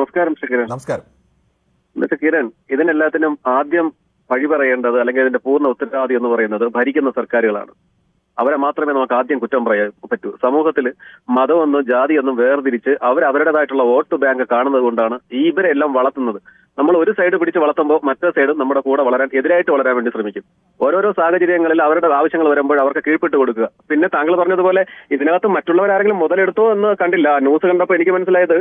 നമസ്കാരം ശ്രീ നമസ്കാരം. കിരൺ ഇതിനെല്ലാത്തിനും ആദ്യം വഴി പറയേണ്ടത് അല്ലെങ്കിൽ ഇതിന്റെ പൂർണ ഉത്തരവാദി എന്ന് പറയുന്നത് ഭരിക്കുന്ന സർക്കാരുകളാണ്. അവരെ മാത്രമേ നമുക്ക് ആദ്യം കുറ്റം പറയാൻ പറ്റൂ. സമൂഹത്തിൽ മതമൊന്നും ജാതിയൊന്നും വേർതിരിച്ച് അവർ അവരുടേതായിട്ടുള്ള വോട്ട് ബാങ്ക് കാണുന്നത് കൊണ്ടാണ് ഇവരെല്ലാം വളർത്തുന്നത്. നമ്മൾ ഒരു സൈഡ് പിടിച്ച് വളർത്തുമ്പോൾ മറ്റേ സൈഡ് നമ്മുടെ കൂടെ വളരാൻ എതിരായിട്ട് വളരാൻ വേണ്ടി ശ്രമിക്കും. ഓരോരോ സാഹചര്യങ്ങളിൽ അവരുടെ ആവശ്യങ്ങൾ വരുമ്പോൾ അവർക്ക് കീഴ്പ്പെട്ട് കൊടുക്കുക. പിന്നെ താങ്കൾ പറഞ്ഞതുപോലെ ഇതിനകത്ത് മറ്റുള്ളവരാരെങ്കിലും മുതലെടുത്തോ എന്ന് കണ്ടില്ല. ന്യൂസ് കണ്ടപ്പോൾ എനിക്ക് മനസ്സിലായത്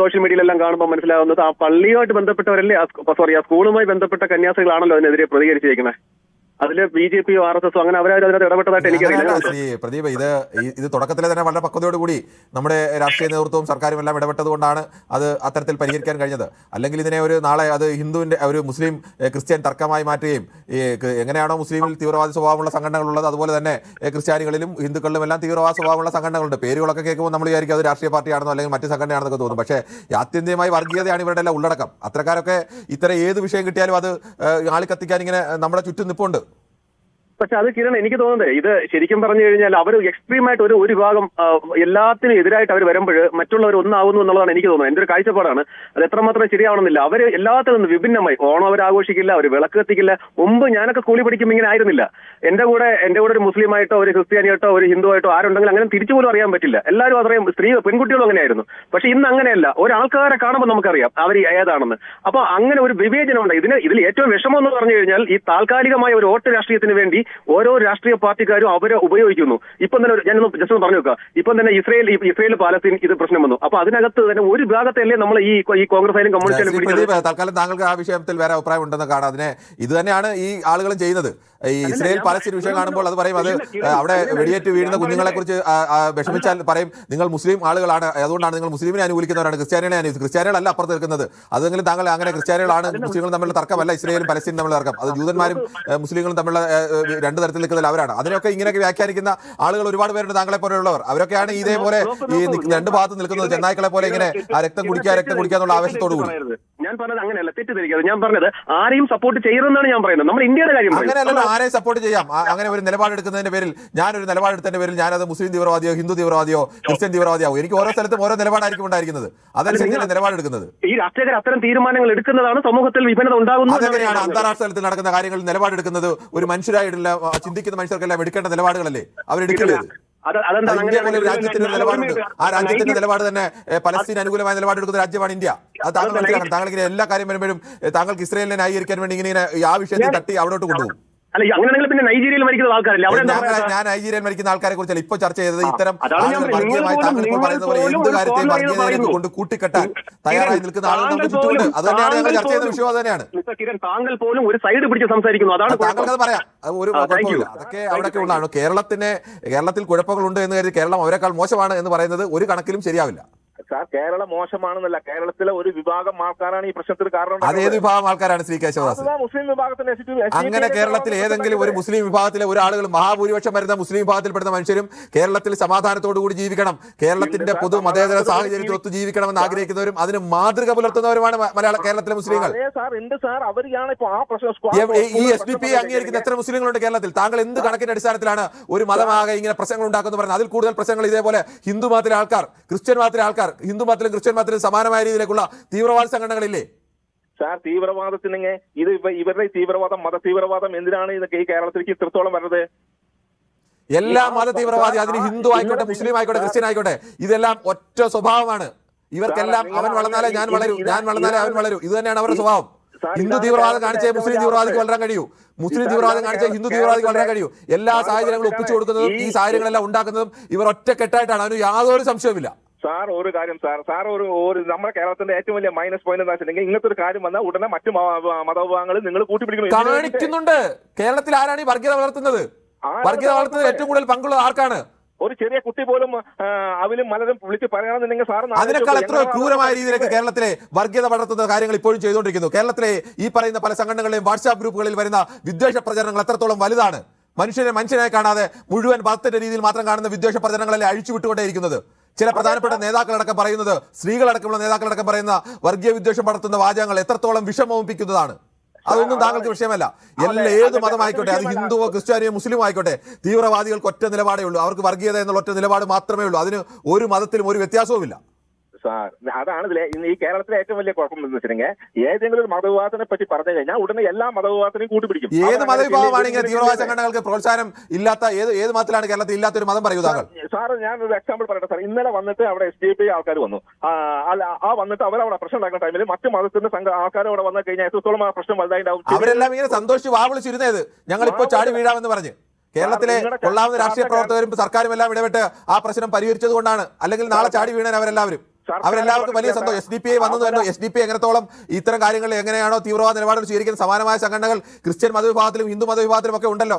സോഷ്യൽ മീഡിയയിലെല്ലാം കാണുമ്പോൾ മനസ്സിലാവുന്നത് ആ പള്ളിയുമായിട്ട് ബന്ധപ്പെട്ടവരല്ലേ സോറി ആ സ്കൂളുമായി ബന്ധപ്പെട്ട കന്യാസികളാണല്ലോ അതിനെതിരെ പ്രതികരിച്ചിരിക്കുന്നത്. അതിൽ ബി ജെ പിയോ ആർ എസ് എസോ അങ്ങനെ അവരാരും അതിനകത്ത് ഇടപെട്ടതായിട്ട് എനിക്കറിയില്ല. ശ്രീ പ്രദീപ് ഇത് ഇത് തുടക്കത്തിലെ തന്നെ വളരെ പക്വതയോടുകൂടി നമ്മുടെ രാഷ്ട്രീയ നേതൃത്വവും സർക്കാരും എല്ലാം ഇടപെട്ടത് കൊണ്ടാണ് അത് അത്തരത്തിൽ പരിഹരിക്കാൻ കഴിഞ്ഞത്. അല്ലെങ്കിൽ ഇതിനെ ഒരു നാളെ അത് ഹിന്ദുവിന്റെ ഒരു മുസ്ലിം ക്രിസ്ത്യൻ തർക്കമായി മാറ്റുകയും ഈ എങ്ങനെയാണോ മുസ്ലിമിൽ തീവ്രവാദ സ്വഭാവമുള്ള സംഘടനകളുള്ളത് അതുപോലെ തന്നെ ക്രിസ്ത്യാനികളിലും ഹിന്ദുക്കളിലും എല്ലാം തീവ്രവാദ സ്വഭാവമുള്ള സംഘടനകളുണ്ട്. പേരുകളൊക്കെ കേൾക്കുമ്പോൾ നമ്മൾ വിചാരിക്കും അത് രാഷ്ട്രീയ പാർട്ടിയാണെന്നോ അല്ലെങ്കിൽ മറ്റ് സംഘടനയാണെന്നൊക്കെ തോന്നും. പക്ഷേ ആത്യന്തികമായി വർഗീയതയാണ് ഇവരുടെ എല്ലാം ഉള്ളടക്കം. അത്രക്കാരൊക്കെ ഇത്തരം ഏത് വിഷയം കിട്ടിയാലും അത് ആളിക്കത്തിക്കാൻ ആളി കത്തിക്കാൻ ഇങ്ങനെ നമ്മുടെ ചുറ്റും നിപ്പുണ്ട്. പക്ഷെ അത് കിരൺ എനിക്ക് തോന്നുന്നത് ഇത് ശരിക്കും പറഞ്ഞു കഴിഞ്ഞാൽ അവർ എക്സ്ട്രീമായിട്ട് ഒരു ഒരു ഭാഗം എല്ലാത്തിനും എതിരായിട്ട് അവർ വരുമ്പോൾ മറ്റുള്ളവർ ഒന്നാവുന്നു എന്നുള്ളതാണ് എനിക്ക് തോന്നുന്നത്. എന്റെ ഒരു കാഴ്ചപ്പാടാണ്. അത് എത്രമാത്രം ശരിയാവണമെന്നില്ല. അവർ എല്ലാത്തിൽ നിന്നും വിഭിന്നമായി. ഓണം അവർ ആഘോഷിക്കില്ല അവർ വിളക്ക് കത്തിക്കില്ല. മുമ്പ് ഞാനൊക്കെ കൂലി പഠിക്കുമ്പോൾ ഇങ്ങനെ ആയിരുന്നില്ല. എന്റെ കൂടെ എന്റെ കൂടെ ഒരു മുസ്ലിമായിട്ടോ ഒരു ക്രിസ്ത്യാനിയായിട്ടോ ഒരു ഹിന്ദു ആയിട്ടോ ആരുണ്ടെങ്കിലും അങ്ങനെ തിരിച്ചു പോലും അറിയാൻ പറ്റില്ല. എല്ലാവരും അത്രയും സ്ത്രീ പെൺകുട്ടികളും അങ്ങനെയായിരുന്നു. പക്ഷെ ഇന്ന് അങ്ങനെയല്ല. ഒരാൾക്കാരെ കാണുമ്പോൾ നമുക്കറിയാം അവർ ഏതാണെന്ന്. അപ്പൊ അങ്ങനെ ഒരു വിവേചനമുണ്ട്. ഇതിന് ഇതിൽ ഏറ്റവും വിഷമം എന്ന് പറഞ്ഞു കഴിഞ്ഞാൽ ഈ താൽക്കാലികമായ ഒരു വോട്ട് രാഷ്ട്രീയത്തിന് വേണ്ടി ഓരോ രാഷ്ട്രീയ പാർട്ടിക്കാരും അവരെ ഉപയോഗിക്കുന്നു. ഇപ്പം തന്നെ ഞാൻ ഞാനൊന്ന് ജസ്റ്റ് ഒന്ന് പറഞ്ഞു വെക്കുക ഇപ്പം തന്നെ ഇസ്രയേൽ ഇസ്രയേൽ പാലസ്തീൻ ഇത് പ്രശ്നം വന്നു. അപ്പൊ അതിനകത്ത് തന്നെ ഒരു ഭാഗത്തല്ലേ നമ്മൾ ഈ ഈ കോൺഗ്രസ് ആയാലും കമ്മ്യൂണിസ്റ്റ് തൽക്കാലം താങ്കൾക്ക് ആ വിഷയത്തിൽ വേറെ അഭിപ്രായം ഉണ്ടെന്ന് കാണാം. അതിനെ ഇത് തന്നെയാണ് ഈ ആളുകളും ചെയ്യുന്നത്. ഈ ഇസ്രയേൽ പാലസ്തീൻ വിഷയം കാണുമ്പോൾ അത് പറയും അത് അവിടെ വെടിയേറ്റ് വീഴുന്ന കുഞ്ഞുങ്ങളെ കുറിച്ച് വിഷമിച്ചാൽ പറയും നിങ്ങൾ മുസ്ലിം ആളുകളാണ്. അതുകൊണ്ടാണ് നിങ്ങൾ മുസ്ലിമിനെ അനുകൂലിക്കുന്നവരാണ് ക്രിസ്ത്യാനികളെ അനുകൂലിക്കുന്നത് ക്രിസ്ത്യാനികളല്ല അപ്പുറത്ത് നിൽക്കുന്നത്. അതെങ്കിലും താങ്കൾ അങ്ങനെ ക്രിസ്ത്യാനികളാണ് മുസ്ലിങ്ങളും തമ്മിലുള്ള തർക്കമല്ല ഇസ്രയേലും പലസ്തീനും തമ്മിലുള്ള തർക്കം. അത് ജൂതന്മാരും മുസ്ലിങ്ങളും തമ്മിലുള്ള രണ്ട് തരത്തിൽ നിൽക്കുന്നതിൽ അവരാണ്. അതിനൊക്കെ ഇങ്ങനെയൊക്കെ വ്യാഖ്യാനിക്കുന്ന ആളുകൾ ഒരുപാട് പേരുണ്ട് താങ്കളെ പോലെയുള്ളവർ. അവരൊക്കെയാണ് ഇതേപോലെ ഈ രണ്ട് ഭാഗത്ത് നിൽക്കുന്നത്. ചെന്നായ്ക്കളെ പോലെ ഇങ്ങനെ ആ രക്തം കുടിക്കുക രക്തം കുടിക്കുക എന്നുള്ള ആവേശത്തോടു കൂടി. ഞാൻ പറഞ്ഞത് അങ്ങനെയല്ല തെറ്റിദ്ധരിക്കരുത് ഞാൻ പറഞ്ഞത് ആരെയും സപ്പോർട്ട് ചെയ്യരുതെന്നാണ് ഞാൻ പറയുന്നത്. നമ്മുടെ ഇന്ത്യയുടെ കാര്യം അങ്ങനെയല്ല ആരെയും സപ്പോർട്ട് ചെയ്യാം. അങ്ങനെ ഒരു നിലപാടെടുക്കുന്നതിന്റെ പേരിൽ ഞാൻ ഞാനൊരു നിലപാടെടുത്തതിന്റെ പേരിൽ ഞാനത് മുസ്ലിം തീവ്രവാദിയോ ഹിന്ദു തീവ്രവാദിയോ ക്രിസ്ത്യൻ തീവ്രവാദിയോ എനിക്ക് ഓരോ സ്ഥലത്തും ഓരോ നിലപാടായിരിക്കും ഉണ്ടായിരിക്കുന്നത്. അതനുസരിച്ച് നിലപാടെടുക്കുന്നത്? ഈ രാഷ്ട്രീയക്കാർ അത്തരം തീരുമാനങ്ങൾ എടുക്കുന്നതാണ് സമൂഹത്തിൽ വിഭിന്നത ഉണ്ടാകുന്നത് പറഞ്ഞത്. അന്താരാഷ്ട്ര തലത്തിൽ നടക്കുന്ന കാര്യങ്ങളിൽ നിലപാടെടുക്കുന്നത്? ഒരു മനുഷ്യരായിട്ടുള്ള ചിന്തിക്കുന്ന മനുഷ്യർക്കെല്ലാം എടുക്കേണ്ട നിലപാടുകളല്ലേ? അവരെടുക്കരുത് ഇന്ത്യ പോലെ രാജ്യത്തിന്റെ നിലപാടുണ്ട്. ആ രാജ്യത്തിന്റെ നിലപാട് തന്നെ പലസ്തീൻ അനുകൂലമായ നിലപാടെടുക്കുന്ന രാജ്യമാണ് ഇന്ത്യ. അത് താങ്കൾ മനസ്സിലാക്കണം. താങ്കൾ ഇങ്ങനെ എല്ലാ കാര്യം വരുമ്പോഴും താങ്കൾക്ക് ഇസ്രയേലിനെ ന്യായീകരിക്കാൻ വേണ്ടി ഇങ്ങനെ ആ വിഷയത്തിൽ തട്ടി അവിടോട്ട് കൊണ്ടുപോകും. അല്ല അങ്ങനെയാണെങ്കിൽ പിന്നെ നൈജീരിയയിൽ മരിക്കുന്ന ആൾക്കാരില്ല? അവിടെ എന്താ ഞാൻ നൈജീരിയൻ മരിക്കുന്ന ആൾക്കാരെ കുറിച്ചല്ല ഇപ്പൊ ചർച്ച ചെയ്തത് ഇത്തരം എന്ത് കാര്യത്തെയും വർഗീയതയിലേക്ക് കൊണ്ട് കൂട്ടിക്കെട്ടാൻ തയ്യാറായി നിൽക്കുന്ന താങ്കൾ ചുറ്റുമുണ്ട് അത് തന്നെയാണ് ഞങ്ങൾ ചർച്ച ചെയ്ത വിഷയം അത് തന്നെയാണ് താങ്കൾ പോലും ഒരു സൈഡ് പിടിച്ച് സംസാരിക്കുന്നു. അതാണ് താങ്കൾക്ക് പറയാം. ഒരു. കുഴപ്പമില്ല. അതൊക്കെ അവിടെയൊക്കെ ഉള്ളതാണ്. കേരളത്തിന് കേരളത്തിൽ കുഴപ്പങ്ങളുണ്ട് എന്ന് കരുതി കേരളം അവരെക്കാൾ മോശമാണ് എന്ന് പറയുന്നത് ഒരു കണക്കിലും ശരിയാവില്ല. സാർ കേരളം മോശമാണെന്നല്ല. കേരളത്തിലെ ഒരു വിഭാഗം ആൾക്കാരാണ് ഈ പ്രശ്നത്തിന് കാരണം അത് ഏത് വിഭാഗം ആൾക്കാരാണ് ശ്രീ കേശവദാസ്? മുസ്ലിം വിഭാഗത്തിന്റെ ടി അങ്ങനെ കേരളത്തിൽ ഏതെങ്കിലും ഒരു മുസ്ലിം വിഭാഗത്തിലെ ഒരാളുകൾ മഹാഭൂരിപക്ഷം വരുന്ന മുസ്ലിം വിഭാഗത്തിൽപ്പെടുന്ന മനുഷ്യരും കേരളത്തിൽ സമാധാനത്തോടു കൂടി ജീവിക്കണം. കേരളത്തിന്റെ പൊതു മതേതര സാഹചര്യത്തിൽ ഒത്തു ജീവിക്കണമെന്ന് ആഗ്രഹിക്കുന്നവരും അതിന് മാതൃക പുലർത്തുന്നവരുമാണ് മലയാള കേരളത്തിലെ മുസ്ലിങ്ങൾ. ഈ എസ് ഡി പി അംഗീകരിക്കുന്ന എത്ര മുസ്ലിങ്ങളുണ്ട് കേരളത്തിൽ? താങ്കൾ എന്ത് കണക്കിന്റെ അടിസ്ഥാനത്തിലാണ് ഒരു മതമാകെ ഇങ്ങനെ പ്രശ്നങ്ങൾ ഉണ്ടാക്കുന്നു പറഞ്ഞത് അതിൽ കൂടുതൽ പ്രശ്നങ്ങൾ ഇതേപോലെ ഹിന്ദു മതത്തിലെ ആൾക്കാർ ക്രിസ്ത്യൻ മതത്തിലെ ആൾക്കാർ ഹിന്ദു മതത്തിലും ക്രിസ്ത്യൻ മതത്തിലും സമാനമായ രീതിയിലേക്കുള്ള തീവ്രവാദ സംഘടനകളില്ലേ? സാർ തീവ്രവാദത്തിന് ഇത് ഇവ- ഇവരുടെ തീവ്രവാദം മത തീവ്രവാദം എന്തിനാണ് ഇതൊക്കെ ഈ കേരളത്തിലേക്ക് ഇത്രത്തോളം വരുന്നത് എല്ലാ മത തീവ്രവാദി അതിന് ഹിന്ദു ആയിക്കോട്ടെ മുസ്ലിം ആയിക്കോട്ടെ ക്രിസ്ത്യൻ ആയിക്കോട്ടെ ഇതെല്ലാം ഒറ്റ സ്വഭാവമാണ്. ഇവർക്കെല്ലാം അവൻ വളർന്നാലേ ഞാൻ വളരും ഞാൻ വളർന്നാലേ അവൻ വളരും. ഇത് തന്നെയാണ് അവരുടെ സ്വഭാവം. ഹിന്ദു തീവ്രവാദം കാണിച്ചേ മുസ്ലിം തീവ്രവാദിക്ക് വളരാൻ കഴിയൂ. മുസ്ലിം തീവ്രവാദം കാണിച്ചേ ഹിന്ദു തീവ്രവാദിക്ക് വളരാൻ കഴിയൂ. എല്ലാ സാഹചര്യങ്ങളും ഒപ്പിച്ചു കൊടുക്കുന്നതും ഈ സാഹചര്യങ്ങളെല്ലാം ഉണ്ടാക്കുന്നതും ഇവർ ഒറ്റക്കെട്ടായിട്ടാണ്. അതിന് യാതൊരു സംശയവുമില്ല. സാർ ഒരു കാര്യം സാർ സാർ ഒരു ഒരു നമ്മുടെ കേരളത്തിന്റെ ഏറ്റവും വലിയ മൈനസ് പോയിന്റ് എന്താ വെച്ചിട്ടുണ്ടെങ്കിൽ ഇങ്ങനത്തെ ഒരു കാര്യം വന്നാൽ ഉടനെ മറ്റു മതവിഭാഗങ്ങൾ നിങ്ങൾ കൂട്ടിപ്പിടിക്കുന്നുണ്ട് കേരളത്തിൽ ആരാണ് ഈ വർഗീയത വളർത്തുന്നത്? വർഗീയത വളർത്തുന്നത്? ഏറ്റവും കൂടുതൽ പങ്കുള്ളത് ആർക്കാണ്? ഒരു ചെറിയ കുട്ടി പോലും അവരും മലരും വിളിച്ച് പറയണമെന്നുണ്ടെങ്കിൽ സാർ അതിനേക്കാൾ എത്ര ക്രൂരമായ രീതിയിലേക്ക് കേരളത്തിലെ വർഗീയത വളർത്തുന്ന കാര്യങ്ങൾ ഇപ്പോഴും ചെയ്തുകൊണ്ടിരിക്കുന്നു. കേരളത്തിലെ ഈ പറയുന്ന പല സംഘടനകളെയും വാട്സാപ്പ് ഗ്രൂപ്പുകളിൽ വരുന്ന വിദ്വേഷ പ്രചരണങ്ങൾ എത്രത്തോളം വലുതാണ്? മനുഷ്യനെ മനുഷ്യനെ കാണാതെ മുഴുവൻ പത്തിന്റെ രീതിയിൽ മാത്രം കാണുന്ന വിദ്വേഷ പ്രചരണങ്ങളെ അഴിച്ചുവിട്ടുകൊണ്ടേയിരിക്കുന്നത്? ചില പ്രധാനപ്പെട്ട നേതാക്കളടക്കം പറയുന്നത് സ്ത്രീകളടക്കമുള്ള നേതാക്കളടക്കം പറയുന്ന വർഗീയ വിദ്വേഷം പടർത്തുന്ന വാചകങ്ങൾ എത്രത്തോളം വിഷമോപിക്കുന്നതാണ് അതൊന്നും താങ്കൾക്ക് വിഷയമല്ല. എല്ലാ ഏത് മതമായിക്കോട്ടെ അത് ഹിന്ദുവോ ക്രിസ്ത്യാനിയോ മുസ്ലിമോ ആയിക്കോട്ടെ തീവ്രവാദികൾക്ക് ഒറ്റ നിലപാടേ ഉള്ളൂ. അവർക്ക് വർഗീയത എന്നുള്ള ഒറ്റ നിലപാട് മാത്രമേ ഉള്ളൂ. അതിന് ഒരു മതത്തിലും ഒരു വ്യത്യാസവുമില്ല. സാർ അതാണ് ഇതിലെ ഇന്ന് ഈ കേരളത്തിലെ ഏറ്റവും വലിയ കുഴപ്പം എന്ന് വെച്ചിട്ടുണ്ടെങ്കിൽ ഏതെങ്കിലും ഒരു മതവിഭാഗത്തിനെ പറ്റി പറഞ്ഞു കഴിഞ്ഞാൽ ഉടനെ എല്ലാ മതവിഭാഗത്തിനെയും കൂട്ടിപ്പിടിക്കും. ഏത് മതവിഭാഗമാണെങ്കിൽ മതവിഭാഗമാണ് ഇങ്ങനെ ഇതിലെ- തീവ്രവാദ സംഘടനകൾക്ക് പ്രോത്സാഹനം ഇല്ലാത്ത ഏത് ഏത് മതത്തിലാണ് കേരളത്തിൽ ഇല്ലാത്ത ഒരു മതം പറയുക സാർ ഞാൻ ഒരു എക്സാമ്പിൾ പറയട്ടെ സാർ. ഇന്നലെ വന്നിട്ട് അവിടെ എസ് ഡി പി ആൾക്കാർ വന്നു. ആ, അല്ല ആ വന്നിട്ട് അവരവിടെ പ്രശ്നം ഉണ്ടാക്കുന്ന ടൈമിൽ മറ്റു മതത്തിന്റെ സംഘ ആൾക്കാർ അവിടെ വന്നു കഴിഞ്ഞാൽ എത്രത്തോളം ആ പ്രശ്നം വലുതായിട്ടുണ്ടാവും അവരെല്ലാം ഇങ്ങനെ സന്തോഷിച്ച് വാവിളിച്ചിരുന്നത് ഞങ്ങൾ ഇപ്പോൾ ചാടി വീഴാമെന്ന് പറഞ്ഞ്. കേരളത്തിലെ കൊള്ളാവുന്ന രാഷ്ട്രീയ പ്രവർത്തകരും സർക്കാരും എല്ലാം ഇടപെട്ട് ആ പ്രശ്നം പരിഹരിച്ചത് കൊണ്ടാണ് അല്ലെങ്കിൽ നാളെ ചാടി വീണാൻ അവരെല്ലാവരും. അവരെല്ലാവർക്കും വലിയ സന്തോഷം. എസ് ഡി പി ഐ വന്നു തന്നെ എസ് ഡി പി എങ്ങനത്തോളം ഇത്തരം കാര്യങ്ങളിൽ എങ്ങനെയാണോ തീവ്രവാദ നിലപാടുകൾ സ്വീകരിക്കുന്ന സമാനമായ സംഘടനകൾ ക്രിസ്ത്യൻ മതവിഭാഗത്തിലും ഹിന്ദു മതവിഭാഗത്തിലും ഒക്കെ ഉണ്ടല്ലോ.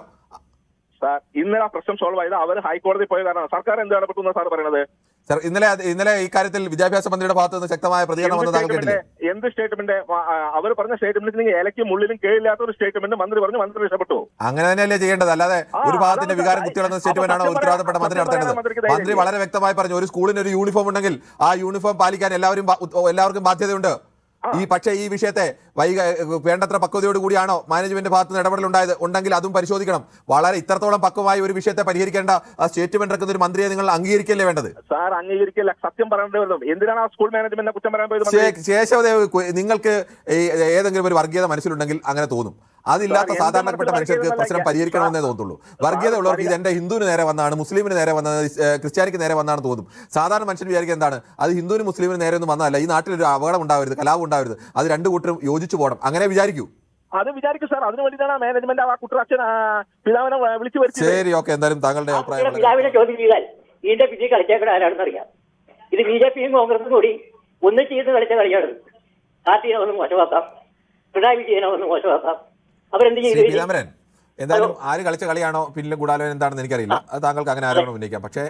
സാർ ഇന്നലെ ആ പ്രശ്നം സോൾവ് ആയത് അവർ ഹൈക്കോടതി പോയ കാരണം സർക്കാർ എന്താണ് എന്നാ സാർ പറയുന്നത് സർ ഇന്നലെ ഈ കാര്യത്തിൽ വിദ്യാഭ്യാസ മന്ത്രിയുടെ ഭാഗത്ത് നിന്ന് ശക്തമായ പ്രതികരണം വന്ന് താങ്കൾ കേട്ടില്ലേ? എന്ത് സ്റ്റേറ്റ്മെന്റ് അവർ പറഞ്ഞ സ്റ്റേറ്റ്മെന്റ് ഇലയ്ക്കും മുള്ളിലും കേളില്ലാത്ത ഒരു സ്റ്റേറ്റ്മെന്റ് മന്ത്രി പറഞ്ഞു. മന്ത്രി ഇഷ്ടപ്പെട്ടു അങ്ങനെ തന്നെയല്ലേ ചെയ്യേണ്ടത്. അല്ലാതെ ഒരു ഭാഗത്തിന്റെ വികാരം അപ്പൊ സ്റ്റേറ്റ്മെന്റ് ആണോ ഉത്തരവാദപ്പെട്ട മന്ത്രി നടത്തേണ്ടത്? മന്ത്രി വളരെ വ്യക്തമായി പറഞ്ഞു ഒരു സ്കൂളിന് ഒരു യൂണിഫോം ഉണ്ടെങ്കിൽ ആ യൂണിഫോം പാലിക്കാൻ എല്ലാവരും എല്ലാവർക്കും ബാധ്യതയുണ്ട്. ഈ പക്ഷേ ഈ വിഷയത്തെ വൈക വേണ്ടത്ര പക്വതയോട് കൂടിയാണോ മാനേജ്മെന്റ് ഭാഗത്ത് നിന്ന് ഇടപെടലുണ്ടായത്? ഉണ്ടെങ്കിൽ അതും പരിശോധിക്കണം. വളരെ ഇത്രത്തോളം പക്വമായ ഒരു വിഷയത്തെ പരിഹരിക്കേണ്ട സ്റ്റേറ്റ്മെന്റ് ഇറക്കുന്ന ഒരു മന്ത്രിയെ നിങ്ങൾ അംഗീകരിക്കല്ലേ വേണ്ടത്? സാർ അംഗീകരിക്കില്ല. സത്യം എന്തിനാണ് ആ സ്കൂൾ മാനേജ്മെന്റിനെ കുറ്റം പറയാൻ പോയത്? ശേഷവദേവ് നിങ്ങൾക്ക് ഏതെങ്കിലും ഒരു വർഗീയത മനസ്സിലുണ്ടെങ്കിൽ അങ്ങനെ തോന്നും. അതില്ലാത്ത സാധാരണപ്പെട്ട മനുഷ്യർക്ക് പ്രശ്നം പരിഹരിക്കണമെന്നേ തോന്നുള്ളൂ. വർഗീയത ഉള്ളവർക്ക് ഇത് എന്റെ ഹിന്ദുവിന് നേരെ വന്നാണ് മുസ്ലിമിന് നേരെ വന്നത് ക്രിസ്ത്യാനിക്ക് നേരെ വന്നാണ് തോന്നും. സാധാരണ മനുഷ്യൻ വിചാരിക്കുക എന്താണ്? അത് ഹിന്ദുവിനും മുസ്ലിമിന് നേരെ ഒന്നും വന്നതല്ല. ഈ നാട്ടിൽ ഒരു അപകടം ഉണ്ടാവരുത് കലാപം ഉണ്ടാവരുത്. അത് രണ്ടു കൂട്ടരും യോജിച്ചു പോകണം. അങ്ങനെ വിചാരിക്കൂ. അത് വിചാരിക്കും സാർ. അതിന് വേണ്ടിയിട്ടാണ് മാനേജ്മെന്റ് ആ കുട്ടറച്ചൻ പിതാവിനെ വിളിച്ചു വരുത്തി ശരി ഓക്കെ. എന്തായാലും താങ്കളുടെ അഭിപ്രായം പിതാവിനെ ചോദ്യം ചെയ്താൽ ഇതിന്റെ കളിച്ചേക്കണ ആരാണെന്ന് അറിയാം. ഇത് ബി ജെ പിയും കോൺഗ്രസും കൂടി ഒന്നിച്ച് ചെയ്ത് കളിച്ച കളിയാണ്. പാർട്ടിയെ ഒന്ന് മോശമാക്കാം പിണറായി വിജയനെ ഒന്ന് മോശമാക്കാം. അവരെന്ത് ചെയ്തു? എന്തായാലും ആര് കളിച്ച കളിയാണോ പിന്നിലും കൂടാലോ എന്താണെന്ന് എനിക്കറിയില്ല. അത് താങ്കൾക്ക് അങ്ങനെ ആരോപണം ഉന്നയിക്കാം. പക്ഷേ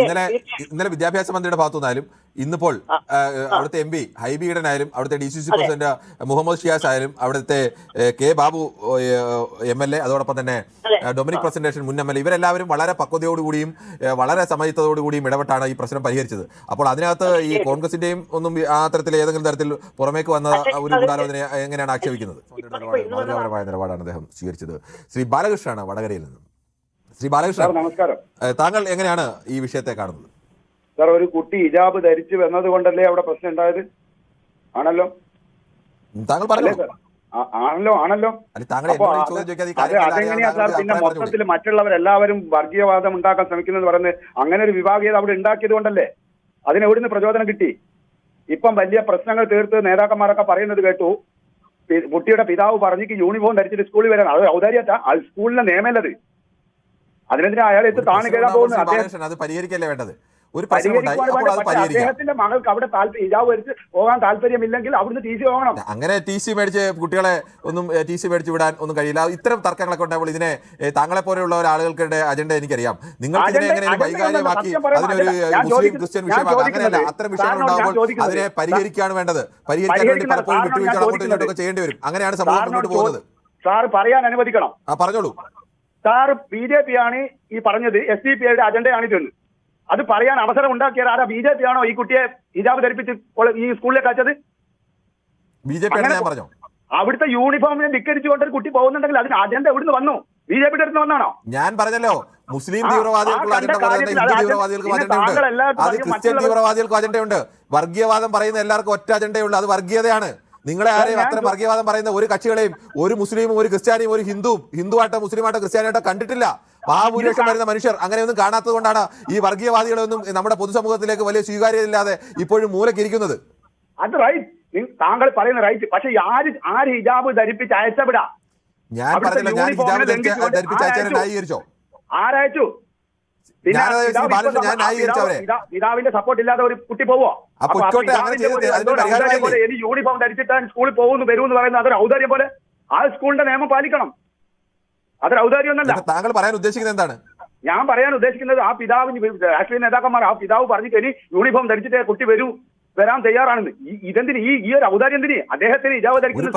ഇന്നലെ ഇന്നലെ വിദ്യാഭ്യാസ മന്ത്രിയുടെ ഭാഗത്തു നിന്നാലും ഇന്നിപ്പോൾ അവിടുത്തെ എം പി ഹൈബി ഈഡൻ ആയാലും അവിടുത്തെ D C C president Muhammad Shiyas ആയാലും അവിടുത്തെ K Babu M L A അതോടൊപ്പം തന്നെ ഡൊമിനിക് പ്രസന്റേഷൻ മുൻ എം എൽ എ ഇവരെല്ലാവരും വളരെ പക്വതയോടുകൂടിയും വളരെ സമയത്തോടുകൂടിയും ഇടപെട്ടാണ് ഈ പ്രശ്നം പരിഹരിച്ചത്. അപ്പോൾ അതിനകത്ത് ഈ കോൺഗ്രസിന്റെയും ഒന്നും ആ തരത്തിൽ ഏതെങ്കിലും തരത്തിൽ പുറമേക്ക് വന്ന ഒരു ഗൂഢാലോചന എങ്ങനെയാണ് ആക്ഷേപിക്കുന്നത്? മനോഹരമായ നിലപാടാണ് അദ്ദേഹം സ്വീകരിച്ചത്. ശ്രീ ബാലകൃഷ്ണനാണ് വടകരയിൽ നിന്നും. ശ്രീ സാർ ബാലകൃഷ്ണൻ നമസ്കാരം താങ്കൾ എങ്ങനെയാണ് ഈ വിഷയത്തെ കാണുന്നത്? സാർ ഒരു കുട്ടി ഹിജാബ് ധരിച്ചു വന്നത് കൊണ്ടല്ലേ അവിടെ പ്രശ്നം ഉണ്ടായത്? ആണല്ലോ. താങ്കൾ പറഞ്ഞു? ആണല്ലോ ആണല്ലോ. അതെങ്ങനെയാ സാർ? പിന്നെ മൊത്തത്തിൽ മറ്റുള്ളവരെല്ലാവരും വർഗീയവാദം ഉണ്ടാക്കാൻ ശ്രമിക്കുന്നത് പറയുന്നത് അങ്ങനെ ഒരു വിഭാഗീയത അവിടെ ഉണ്ടാക്കിയത് കൊണ്ടല്ലേ? അതിന് എവിടുന്ന് പ്രചോദനം കിട്ടി? ഇപ്പം വലിയ പ്രശ്നങ്ങൾ തീർത്ത് നേതാക്കന്മാരൊക്കെ പറയുന്നത് കേട്ടു. കുട്ടിയുടെ പിതാവ് പറഞ്ഞിക്ക് യൂണിഫോം ധരിച്ചിട്ട് സ്കൂളിൽ വരാൻ. അത് ഔദാര്യ സ്കൂളിലെ നിയമല്ലത് അതിനെതിരെ അയാൾ എത്തി താണു കയറാൻ പോകുന്നത് അത് പരിഹരിക്കല്ലേ വേണ്ടത്? ഒരു അദ്ദേഹത്തിന്റെ മകൾക്ക് അവിടെ താല്പര്യം ഹിജാബ് വരിച്ച് പോകാൻ താല്പര്യമില്ലെങ്കിൽ അവിടുന്ന് ടി സി പോകണം അങ്ങനെ ടി സി മേടിച്ച് കുട്ടികളെ ഒന്നും ടി സി മേടിച്ച് വിടാൻ ഒന്നും കഴിയില്ല. ഇത്തരം തർക്കങ്ങളൊക്കെ ഉണ്ടാകുമ്പോൾ ഇതിനെ താങ്കളെ പോലെയുള്ള ഒരാളുകൾക്കിടെ അജണ്ട എനിക്കറിയാം. നിങ്ങൾ ഇതിനെ എങ്ങനെ വൈകാരികമാക്കി അതിനൊരു മുസ്ലിം ക്രിസ്ത്യൻ വിഷയമാക്കാം അങ്ങനെയല്ല. അത്തരം വിഷയങ്ങൾ സാറിനോട് ഉണ്ടാകുമ്പോൾ അതിനെ പരിഹരിക്കുകയാണ് വേണ്ടത്. പരിഹരിക്കാൻ വേണ്ടി പലപ്പോഴും വിട്ടുവീഴ്ച അങ്ങോട്ടും ചെയ്യേണ്ടി വരും. അങ്ങനെയാണ് സമൂഹം മുന്നോട്ട് പോകുന്നത്. സാർ പറയാൻ അനുവദിക്കണം. ആ പറഞ്ഞോളൂ. സാർ ബി ജെ പി ആണ് ഈ പറഞ്ഞത് എസ് ഡി പി ഐയുടെ അജണ്ടയാണ് ഇതെന്ന്. അത് പറയാൻ അവസരം ഉണ്ടാക്കിയത് ആരാ ബി ജെ പി ആണോ ഈ കുട്ടിയെ ഹിജാബ് ധരിപ്പിച്ച് ഈ സ്കൂളിലേക്ക് അയച്ചത്? ബി ജെ പി ഞാൻ പറഞ്ഞു? അവിടുത്തെ യൂണിഫോമിനെ ധിക്കരിച്ചുകൊണ്ട് ഒരു കുട്ടി പോകുന്നുണ്ടെങ്കിൽ അതിന് അജണ്ട എവിടുന്ന് വന്നു? ബി ജെ പിയുടെ അടുത്ത് വന്നാണോ? ഞാൻ പറഞ്ഞല്ലോ മുസ്ലിം തീവ്രവാദികൾക്കുള്ള അജണ്ട ഹിന്ദു തീവ്രവാദികൾക്കും അജണ്ടയുണ്ട്. അത് ക്രിസ്ത്യൻ മറ്റുള്ളവർ- തീവ്രവാദികൾക്കും അജണ്ടയുണ്ട്. വർഗീയവാദം പറയുന്ന എല്ലാവർക്കും ഒറ്റ അജണ്ടയുള്ളൂ അത് വർഗീയതയാണ്. നിങ്ങളെ ആരെയും അത്തരം വർഗീയവാദം പറയുന്ന ഒരു കക്ഷികളെയും ഒരു മുസ്ലിമും ഒരു ക്രിസ്ത്യാനിയും ഒരു ഹിന്ദുവും ഹിന്ദുവായിട്ടോ മുസ്ലിമായിട്ടോ ക്രിസ്ത്യാനിയായിട്ടോ കണ്ടിട്ടില്ല. മഹാഭൂരിപക്ഷം വരുന്ന മനുഷ്യർ അങ്ങനെയൊന്നും കാണാത്തത് കൊണ്ടാണ് ഈ വർഗീയവാദികളൊന്നും നമ്മുടെ പൊതുസമൂഹത്തിലേക്ക് വലിയ സ്വീകാര്യത ഇല്ലാതെ ഇപ്പോഴും മൂലക്കിരിക്കുന്നത് അത് റൈറ്റ് താങ്കൾ പറയുന്ന റൈറ്റ് പക്ഷെ ആര് ആര് ഹിജാബ് ധരിപ്പിച്ച് അയച്ചവിടാ? ഞാൻ പറഞ്ഞില്ല ഞാൻ ഹിജാബ് ധരിപ്പിച്ച് അയച്ചവരെ? ന്യായീകരിച്ചോ? ആരയച്ചു? പിതാവിന്റെ സപ്പോർട്ട് ഇല്ലാതെ ഒരു കുട്ടി പോവോ? പോലെ ഇനി യൂണിഫോം ധരിച്ചിട്ട് സ്കൂളിൽ പോകുന്നു വരുമെന്ന് പറയുന്നത് അതൊരു ഔദാര്യം പോലെ? ആ സ്കൂളിന്റെ നിയമം പാലിക്കണം. അതൊരു ഔദാര്യമൊന്നല്ല ഒന്നല്ല. താങ്കൾ പറയാൻ ഉദ്ദേശിക്കുന്നത് എന്താണ്? ഞാൻ പറയാൻ ഉദ്ദേശിക്കുന്നത് ആ പിതാവിന് രാഷ്ട്രീയ നേതാക്കന്മാർ ആ പിതാവ് പറഞ്ഞിട്ട് ഇനി യൂണിഫോം ധരിച്ചിട്ട് കുട്ടി വരൂ വരാൻ തയ്യാറാണെന്ന്. ഇതെന്തിന്? ഈ ഈ ഒരു ഔദാര്യം എന്തിന്? അദ്ദേഹത്തിന് ഇജാവ് ഒരു ധരിക്കുന്ന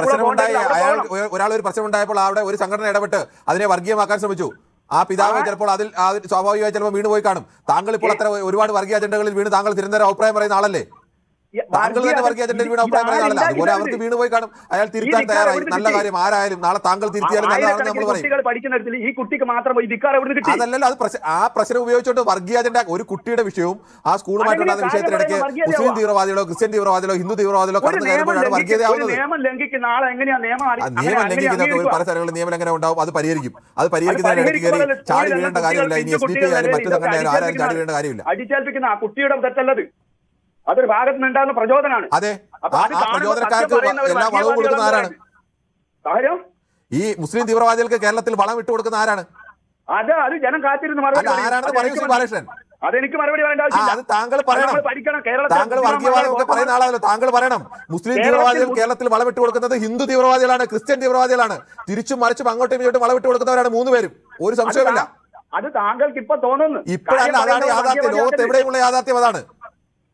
ഒരാൾ ഒരു പ്രശ്നമുണ്ടായപ്പോൾ അവിടെ ഒരു സംഘടന ഇടപെട്ട് അതിനെ വർഗീയമാക്കാൻ ശ്രമിച്ചു. ആ പിതാവ് ചിലപ്പോൾ അതിൽ സ്വാഭാവികമായി ചിലപ്പോൾ വീണ് പോയി കാണും. താങ്കൾ ഇപ്പോൾ അത്ര ഒരുപാട് വർഗീയ അജണ്ടകളിൽ വീണ് താങ്കൾ തിരുനേരം അഭിപ്രായം പറയുന്ന ആളല്ലേ? താങ്കൾ തന്നെ വർഗീയ അജണ്ടയിൽ വീണ അഭിപ്രായം പറയുന്ന ആളല്ല അതുപോലെ അവർക്ക്? വീണ് പോയി കാണും. അയാൾ തിരുത്താൻ തയ്യാറായി. നല്ല കാര്യം ആരായാലും നാളെ താങ്കൾ തിരുത്തിയാലും നല്ലതാണെന്ന് നമ്മൾ പറയും. ഈ കുട്ടിക്ക് മാത്രം അതല്ലല്ലോ അത് ആ പ്രശ്നം ഉപയോഗിച്ചുകൊണ്ട് വർഗീയ അജണ്ട ഒരു കുട്ടിയുടെ വിഷയവും ആ സ്കൂളുമായിട്ടുണ്ടാകുന്ന വിഷയത്തിനിടയ്ക്ക് മുസ്ലിം തീവ്രവാദികളോ ക്രിസ്ത്യൻ തീവ്രവാദികളോ ഹിന്ദു തീവ്രവാദികളോ കടന്നു കയറുമ്പോഴാണ് വർഗീയതയാവുന്നത് നിയമം ലംഘിക്കുന്ന ഒരു പല? സ്ഥലങ്ങളിൽ നിയമം എങ്ങനെ ഉണ്ടാവും? അത് പരിഹരിക്കും. അത് പരിഹരിക്കുന്നതിന് ഇടയ്ക്ക് കയറി ചാടി വീഴേണ്ട കാര്യമില്ല. ഇനി എസ് ഡി പി ആയാലും മറ്റു സംഘടനയായാലും ആരായാലും ചാടി വീഴേണ്ട കാര്യമില്ല. അടിച്ചേൽപ്പിക്കുന്ന ആ കുട്ടിയുടെ തെറ്റല്ലത്. അതൊരു ഭാഗത്ത് നിന്നുണ്ടാകുന്ന പ്രചോദനമാണ്. അതെ. പ്രചോദനക്കാർക്ക് എല്ലാ വളവും കൊടുക്കുന്ന ആരാണ്? ഈ മുസ്ലിം തീവ്രവാദികൾക്ക് കേരളത്തിൽ വളം ഇട്ട് കൊടുക്കുന്ന ആരാണ്? അത് അത് ജനം കാത്തിരുന്ന് മറുപടി ബാലകൃഷ്ണൻ. അതെനിക്ക് മറുപടി അത് താങ്കൾ പറയണം. താങ്കൾ പറയുന്ന ആളാണല്ലോ താങ്കൾ പറയണം. മുസ്ലിം തീവ്രവാദികൾ കേരളത്തിൽ വളമിട്ട് കൊടുക്കുന്നത് ഹിന്ദു തീവ്രവാദികളാണ് ക്രിസ്ത്യൻ തീവ്രവാദികളാണ്. തിരിച്ചും മറിച്ചും അങ്ങോട്ടും ഇങ്ങോട്ടും വളമിട്ട് കൊടുക്കുന്നവരാണ് മൂന്ന് പേരും. ഒരു സംശയമില്ല അത് താങ്കൾക്ക് ഇപ്പൊ തോന്നുന്നു. ഇപ്പോഴാണ് അതാണ് യാഥാർത്ഥ്യം. ലോകത്ത് എവിടെയുള്ള എവിടെയുമുള്ള യാഥാർത്ഥ്യം അതാണ്.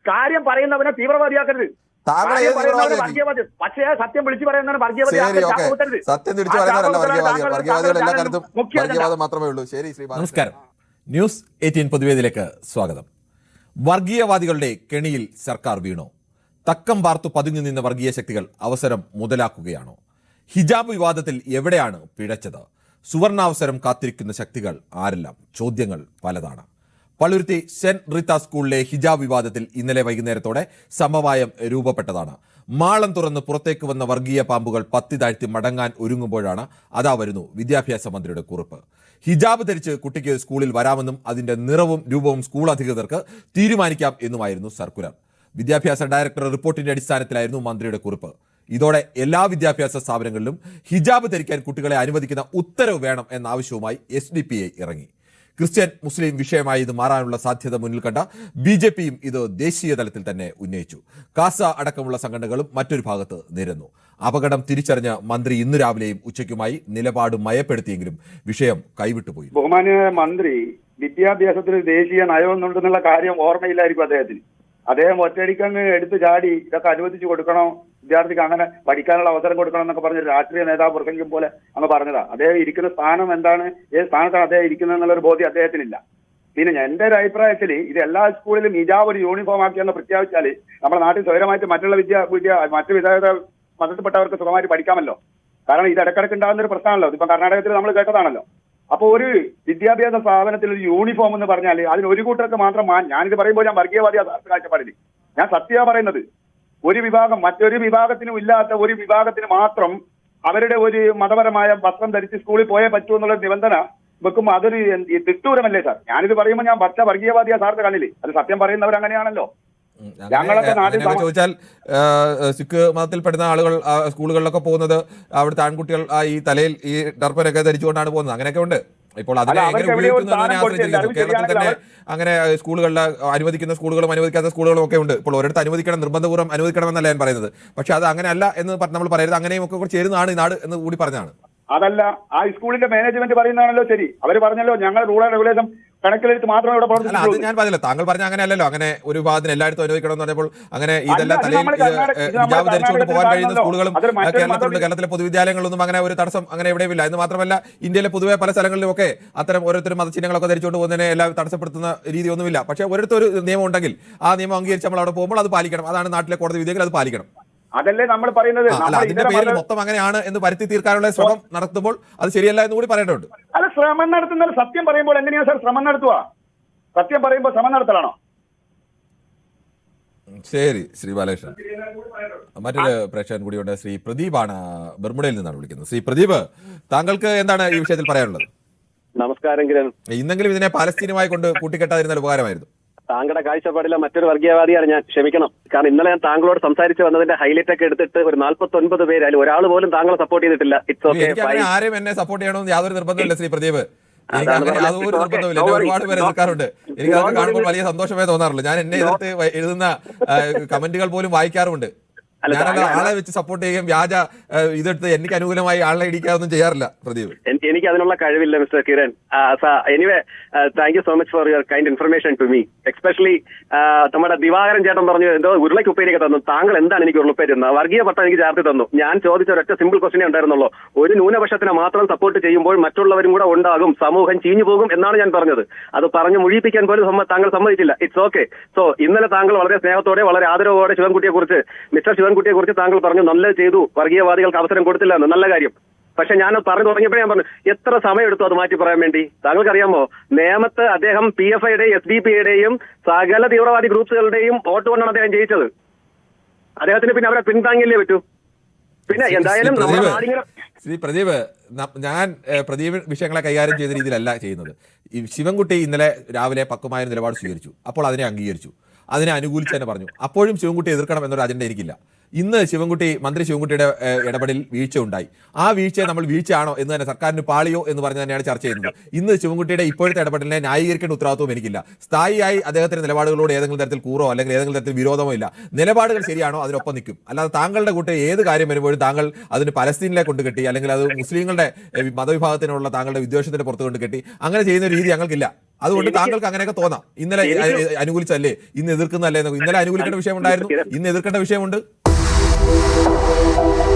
കാര്യം പറയുന്നവനെ തീവ്രവാദിയാക്കരുത്? പക്ഷേ സത്യം വിളിച്ചു പറയുന്നവനെ. സത്യം തിരിച്ചു പറയുന്നവരല്ല വർഗീയവാദികൾ വർഗീയവാദികൾ എല്ലാ കാലത്തും വർഗീയവാദം. മാത്രമേ ഉള്ളൂ. ശരി ശ്രീ. നമസ്കാരം. ന്യൂസ് എയ്റ്റീൻ പൊതുവേദിയിലേക്ക് സ്വാഗതം. വർഗീയവാദികളുടെ കെണിയിൽ സർക്കാർ വീണോ. തക്കം പാർത്തു പതുങ്ങി നിന്ന വർഗീയ ശക്തികൾ അവസരം മുതലാക്കുകയാണോ. ഹിജാബ് വിവാദത്തിൽ എവിടെയാണ് പിഴച്ചത്? സുവർണാവസരം കാത്തിരിക്കുന്ന ശക്തികൾ ആരെല്ലാം? ചോദ്യങ്ങൾ പലതാണ്. പള്ളുരുത്തി സെന്റ് റിത്ത സ്കൂളിലെ ഹിജാബ് വിവാദത്തിൽ ഇന്നലെ വൈകുന്നേരത്തോടെ സമവായം രൂപപ്പെട്ടതാണ്. മാളം തുറന്ന് പുറത്തേക്ക് വന്ന വർഗീയ പാമ്പുകൾ പത്തി താഴ്ത്തി മടങ്ങാൻ ഒരുങ്ങുമ്പോഴാണ് അതാ വരുന്നു വിദ്യാഭ്യാസ മന്ത്രിയുടെ കുറിപ്പ്. ഹിജാബ് ധരിച്ച് കുട്ടിക്ക് സ്കൂളിൽ വരാമെന്നും അതിന്റെ നിറവും രൂപവും സ്കൂൾ അധികൃതർക്ക് തീരുമാനിക്കാം എന്നുമായിരുന്നു സർക്കുലർ. വിദ്യാഭ്യാസ ഡയറക്ടർ റിപ്പോർട്ടിന്റെ അടിസ്ഥാനത്തിലായിരുന്നു മന്ത്രിയുടെ കുറിപ്പ്. ഇതോടെ എല്ലാ വിദ്യാഭ്യാസ സ്ഥാപനങ്ങളിലും ഹിജാബ് ധരിക്കാൻ കുട്ടികളെ അനുവദിക്കുന്ന ഉത്തരവ് വേണം എന്ന ആവശ്യവുമായി എസ് ഇറങ്ങി. ക്രിസ്ത്യൻ മുസ്ലിം വിഷയമായി ഇത് മാറാനുള്ള സാധ്യത മുന്നിൽ കണ്ട ബി ജെ പിയും ഇത് ദേശീയ തലത്തിൽ തന്നെ ഉന്നയിച്ചു. കാസ അടക്കമുള്ള സംഘടനകളും മറ്റൊരു ഭാഗത്ത് നിരന്നു. അപകടം തിരിച്ചറിഞ്ഞ മന്ത്രി ഇന്നു രാവിലെയും ഉച്ചയ്ക്കുമായി നിലപാട് മയപ്പെടുത്തിയെങ്കിലും വിഷയം കൈവിട്ടുപോയി. ബഹുമാന്യ മന്ത്രി വിദ്യാഭ്യാസത്തിന് ദേശീയ നയമെന്നുണ്ടെന്നുള്ള കാര്യം ഓർമ്മയില്ലായിരിക്കും അദ്ദേഹത്തിന്. അദ്ദേഹം ഒറ്റയടിക്കങ്ങ് എടുത്തു ചാടി ഇതൊക്കെ അനുവദിച്ചു കൊടുക്കണം? വിദ്യാർത്ഥിക്ക് അങ്ങനെ പഠിക്കാനുള്ള അവസരം കൊടുക്കണം എന്നൊക്കെ പറഞ്ഞ രാഷ്ട്രീയ നേതാവ് പ്രസംഗിക്കും പോലെ അങ്ങ് പറഞ്ഞതാ. അദ്ദേഹം ഇരിക്കുന്ന സ്ഥാനം എന്താണ്? ഏത് സ്ഥാനത്താണ് അദ്ദേഹം ഇരിക്കുന്നത് എന്നുള്ളൊരു ബോധ്യം അദ്ദേഹത്തിനില്ല. പിന്നെ എന്റെ ഒരു അഭിപ്രായത്തിൽ ഇത് എല്ലാ സ്കൂളിലും ഹിജാബ് ഒരു യൂണിഫോം ആക്കിയെന്ന് പ്രഖ്യാപിച്ചാൽ നമ്മുടെ നാട്ടിൽ സ്വയമായിട്ട് മറ്റുള്ള വിദ്യ വിദ്യ മറ്റു വിദ്യാഭ്യാസ മതത്തിൽപ്പെട്ടവർക്ക് സുഖമായിട്ട് പഠിക്കാമല്ലോ. കാരണം ഇത് ഇടക്കിടക്ക് ഉണ്ടാകുന്ന ഒരു പ്രശ്നമാണല്ലോ. ഇതിപ്പോ കർണാടകത്തിൽ നമ്മൾ കേട്ടതാണല്ലോ. അപ്പൊ ഒരു വിദ്യാഭ്യാസ സ്ഥാപനത്തിൽ ഒരു യൂണിഫോം എന്ന് പറഞ്ഞാൽ അതിന് ഒരു കൂട്ടർക്ക് മാത്രം ഞാനിത് പറയുമ്പോൾ ഞാൻ വർഗീയവാദി കാഴ്ചപ്പാടില്ല ഞാൻ സത്യ പറയുന്നത്. ഒരു വിഭാഗം മറ്റൊരു വിഭാഗത്തിനും ഇല്ലാത്ത ഒരു വിഭാഗത്തിന് മാത്രം അവരുടെ ഒരു മതപരമായ വസ്ത്രം ധരിച്ച് സ്കൂളിൽ പോയേ പറ്റൂ എന്നുള്ള നിബന്ധന വെക്കുമ്പോൾ അതൊരു തിട്ടൂരമല്ലേ സാർ? ഞാനിത് പറയുമ്പോൾ ഞാൻ പച്ച വർഗീയവാദിയാ സാറിന്റെ കണ്ണിൽ. അത് സത്യം പറയുന്നവർ അങ്ങനെയാണല്ലോ ഞങ്ങളൊക്കെ നാട്ടിൽ ചോദിച്ചാൽ സിഖ് സിഖ് മതത്തിൽപ്പെടുന്ന ആളുകൾ സ്കൂളുകളിലൊക്കെ പോകുന്നത് അവിടുത്തെ ആൺകുട്ടികൾ ആ ഈ തലയിൽ ഈ ടർപ്പനൊക്കെ ധരിച്ചുകൊണ്ടാണ് പോകുന്നത്. അങ്ങനെയൊക്കെ ഉണ്ട്. ഇപ്പോൾ അതിനെ എങ്ങനെ ഉപയോഗിക്കുന്നതിനെ ആശ്രയിച്ചിരിക്കുന്നു. കേരളത്തിൽ തന്നെ അങ്ങനെ സ്കൂളുകളിലെ അനുവദിക്കുന്ന സ്കൂളുകളും അനുവദിക്കാത്ത സ്കൂളുകളും ഒക്കെ ഉണ്ട്. ഇപ്പോൾ ഒരിടത്ത് അനുവദിക്കണം നിർബന്ധപൂർവം അനുവദിക്കണമെന്നല്ല ഞാൻ പറയുന്നത്. പക്ഷെ അത് അങ്ങനെ അല്ല എന്ന് നമ്മൾ പറയരുത്. അങ്ങനെയും ഒക്കെ ചേരുന്നതാണ് ഈ നാട് എന്ന് കൂടി പറഞ്ഞാണ് അതല്ല ആ സ്കൂളിന്റെ മാനേജ്മെന്റ് പറയുന്നതാണല്ലോ ശരി. അവർ പറഞ്ഞല്ലോ ഞങ്ങൾ റൂൾ ആൻഡ് റെഗുലേഷൻ കണക്കിലെടുത്ത് മാത്രമേ ഇവിടെ പ്രവർത്തിച്ചുള്ളൂ ഞാൻ പറഞ്ഞില്ല. താങ്കൾ പറഞ്ഞ അങ്ങനെ അല്ലല്ലോ അങ്ങനെ ഒരു വിഭാഗത്തിന് എല്ലായിടത്തും അനുവദിക്കണം എന്ന് പറഞ്ഞപ്പോൾ അങ്ങനെ ഇതെല്ലാം തലയിൽ ഹിജാബ് ധരിച്ചുകൊണ്ട് പോകാൻ കഴിയുന്ന സ്കൂളുകളും കേരളത്തിലുണ്ട്. കേരളത്തിലെ പൊതുവിദ്യാലയങ്ങളിലൊന്നും അങ്ങനെ ഒരു തടസ്സം അങ്ങനെ എവിടെയുമില്ല എന്ന് മാത്രമല്ല ഇന്ത്യയിലെ പൊതുവെ പല സ്ഥലങ്ങളിലുമൊക്കെ അത്തരം ഓരോരുത്തരും മതചിഹ്നങ്ങളൊക്കെ ധരിച്ചുകൊണ്ട് പോകുന്നതിനെ എല്ലാം തടസ്സപ്പെടുത്തുന്ന രീതിയൊന്നുമില്ല. പക്ഷേ ഒരിടത്ത് ഒരു നിയമം ഉണ്ടെങ്കിൽ ആ നിയമം അംഗീകരിച്ച് നമ്മൾ അവിടെ പോകുമ്പോൾ അത് പാലിക്കണം. അതാണ് നാട്ടിലെ കോടതി വിധിയെങ്കിൽ അത് പാലിക്കണം. അതല്ലേ നമ്മൾ പറയുന്നത്? അതിന്റെ പേരിൽ മത- മൊത്തം അങ്ങനെയാണ് എന്ന് വരുത്തി തീർക്കാനുള്ള ശ്രമം നടത്തുമ്പോൾ അത് ശരിയല്ല എന്ന് കൂടി പറയേണ്ടതുണ്ട്. അല്ല ശ്രമം നടത്തുന്നത് സത്യം പറയുമ്പോൾ എങ്ങനെയാ സാർ ശ്രമം നടത്തുക? സത്യം പറയുമ്പോൾ ശ്രമം നടത്തലാണോ? ശരി ശ്രീ ബാലകൃഷ്ണൻ. മറ്റൊരു പ്രേക്ഷകൻ കൂടിയുണ്ട് ശ്രീ പ്രദീപാണ് ബർമുഡയിൽ നിന്നാണ് വിളിക്കുന്നത്. ശ്രീ പ്രദീപ് താങ്കൾക്ക് എന്താണ് ഈ വിഷയത്തിൽ പറയാനുള്ളത്? നമസ്കാരം കിരൺ. ഇന്നെങ്കിലും ഇതിനെ പാലസ്തീനുമായി കൊണ്ട് കൂട്ടിക്കെട്ടാതിരുന്നാൽ ഉപകാരമായിരുന്നു. താങ്കളുടെ കാഴ്ചപ്പാടിലെ മറ്റൊരു വർഗീയവാദിയാണ് ഞാൻ. ക്ഷമിക്കണം. കാരണം ഇന്നലെ ഞാൻ താങ്കളോട് സംസാരിച്ചു വന്നതിന്റെ ഹൈലൈറ്റ് ഒക്കെ എടുത്തിട്ട് ഒരു നാൽപ്പത്തി ഒൻപത് പേര് അതിൽ ഒരാൾ പോലും താങ്കളെ സപ്പോർട്ട് ചെയ്തിട്ടില്ല. ഇറ്റ്സ് ഓക്കെ ആരും എന്നെ സപ്പോർട്ട് ചെയ്യണമെന്ന് യാതൊരു നിർബന്ധമില്ല ശ്രീ പ്രദീപ്. എനിക്ക് അങ്ങനെ യാതൊരു നിർബന്ധമില്ല എന്നെ. ഒരുപാട് പേര് എതിർക്കാറുണ്ട്. എനിക്ക് അതൊക്കെ കാണുമ്പോൾ വലിയ സന്തോഷമായി തോന്നാറുള്ളൂ. ഞാൻ എന്നെ എതിർത്ത് എഴുതുന്ന കമന്റുകൾ പോലും വായിക്കാറുമുണ്ട്. ആളെ വെച്ച് സപ്പോർട്ട് ചെയ്യുകയും വ്യാജ ഇതെടുത്ത് എനിക്ക് അനുകൂലമായി ആളെ ഇടിക്കാതൊന്നും ചെയ്യാറില്ല പ്രദീപ്. എനിക്ക് അതിനുള്ള കഴിവില്ല mister Kiran. Anyway thank you so much for your kind information to me especially നമ്മുടെ ദിവാകരൻ ചേട്ടൻ പറഞ്ഞു എന്തോ ഉരുളയ്ക്ക് ഉപ്പേരിയൊക്കെ തന്നു. താങ്കൾ എന്താണ് എനിക്ക് ഉരുളപ്പേരി തന്നത് വർഗീയ പട്ടം എനിക്ക് ചേർത്ത് തന്നു. ഞാൻ ചോദിച്ച ഒരൊറ്റ സിമ്പിൾ ക്വസ്റ്റിനെ ഉണ്ടായിരുന്നുള്ളൂ. ഒരു ന്യൂനപക്ഷത്തിനെ മാത്രം സപ്പോർട്ട് ചെയ്യുമ്പോൾ മറ്റുള്ളവരും കൂടെ ഉണ്ടാകും സമൂഹം ചീഞ്ഞു പോകും എന്നാണ് ഞാൻ പറഞ്ഞത്. അത് പറഞ്ഞു മുഴിപ്പിക്കാൻ പോലും താങ്കൾ സമ്മതിച്ചില്ല. ഇറ്റ്സ് ഓക്കെ സോ ഇന്നലെ താങ്കൾ വളരെ സ്നേഹത്തോടെ വളരെ ആദരവോടെ ശിവൻകുട്ടിയെ കുറിച്ച് മിസ്റ്റർ ശിവൻകുട്ടിയെ കുറിച്ച് താങ്കൾ പറഞ്ഞു നല്ല ചെയ്തു വർഗീയവാദികൾക്ക് അവസരം കൊടുത്തില്ല എന്ന് നല്ല കാര്യം. പക്ഷെ ഞാൻ പറഞ്ഞു തുടങ്ങിയപ്പോഴേ ഞാൻ പറഞ്ഞു എത്ര സമയം എടുത്തു അത് മാറ്റി പറയാൻ വേണ്ടി? താങ്കൾക്കറിയാമോ? നേമത്ത് അദ്ദേഹം പി എഫ് ഐയുടെയും എസ് ഡി പി യുടെയും സകല തീവ്രവാദി ഗ്രൂപ്പുകളുടെയും വോട്ട് കൊണ്ടാണ് അദ്ദേഹം ജയിച്ചത്. അദ്ദേഹത്തിന് പിന്നെ അവരെ പിൻതാങ്ങില്ലേ പറ്റൂ? പിന്നെ എന്തായാലും നമ്മുടെ നാടിങ്ങനെ ശ്രീ പ്രദീപ് ഞാൻ പ്രദീപ് വിഷയങ്ങളെ കൈകാര്യം ചെയ്ത രീതിയിലല്ല ചെയ്യുന്നത്. ഈ ശിവൻകുട്ടി ഇന്നലെ രാവിലെ പക്വമായ നിലപാട് സ്വീകരിച്ചു. അപ്പോൾ അതിനെ അംഗീകരിച്ചു. അതിനെ അനുകൂലിച്ച് തന്നെ പറഞ്ഞു. അപ്പോഴും ശിവൻകുട്ടി എതിർക്കണം എന്നൊരു അജണ്ട എനിക്കില്ല. ഇന്ന് ശിവൻകുട്ടി മന്ത്രി ശിവൻകുട്ടിയുടെ ഇടപെടൽ വീഴ്ച ഉണ്ടായി ആ വീഴ്ചയെ നമ്മൾ വീഴ്ചയാണോ എന്ന് തന്നെ സർക്കാരിന് പാളിയോ എന്ന് പറഞ്ഞ് തന്നെയാണ് ചർച്ച ചെയ്യുന്നത്. ഇന്ന് ശിവൻകുട്ടിയുടെ ഇപ്പോഴത്തെ ഇടപെടലിനെ ന്യായീകരിക്കേണ്ട ഉത്തരവാദിത്വം എനിക്കില്ല. സ്ഥായിയായി അദ്ദേഹത്തിന്റെ നിലപാടുകളോട് ഏതെങ്കിലും തരത്തിൽ കൂറോ അല്ലെങ്കിൽ ഏതെങ്കിലും തരത്തിൽ വിരോധമോ ഇല്ല. നിലപാടുകൾ ശരിയാണോ അതിനൊപ്പം നിൽക്കും. അല്ലാതെ താങ്കളുടെ കൂട്ടെ ഏത് കാര്യം വരുമ്പോഴും താങ്കൾ അതിന് പലസ്തീനിലെ കൊണ്ട് കെട്ടി അല്ലെങ്കിൽ അത് മുസ്ലിങ്ങളുടെ മതവിഭാഗത്തിനുള്ള താങ്കളുടെ വിദ്വേഷത്തിന്റെ പുറത്ത് കൊണ്ട് കെട്ടി അങ്ങനെ ചെയ്യുന്ന രീതി ഞങ്ങൾക്കില്ല. അതുകൊണ്ട് താങ്കൾക്ക് അങ്ങനെയൊക്കെ തോന്നാം. ഇന്നലെ അനുകൂലിച്ചല്ലേ ഇന്ന് എതിർക്കുന്നല്ലേ ഇന്നലെ അനുകൂലിക്കേണ്ട വിഷയമുണ്ടായിരുന്നു. ഇന്ന് എതിർക്കേണ്ട വിഷയമുണ്ട്. Thank you.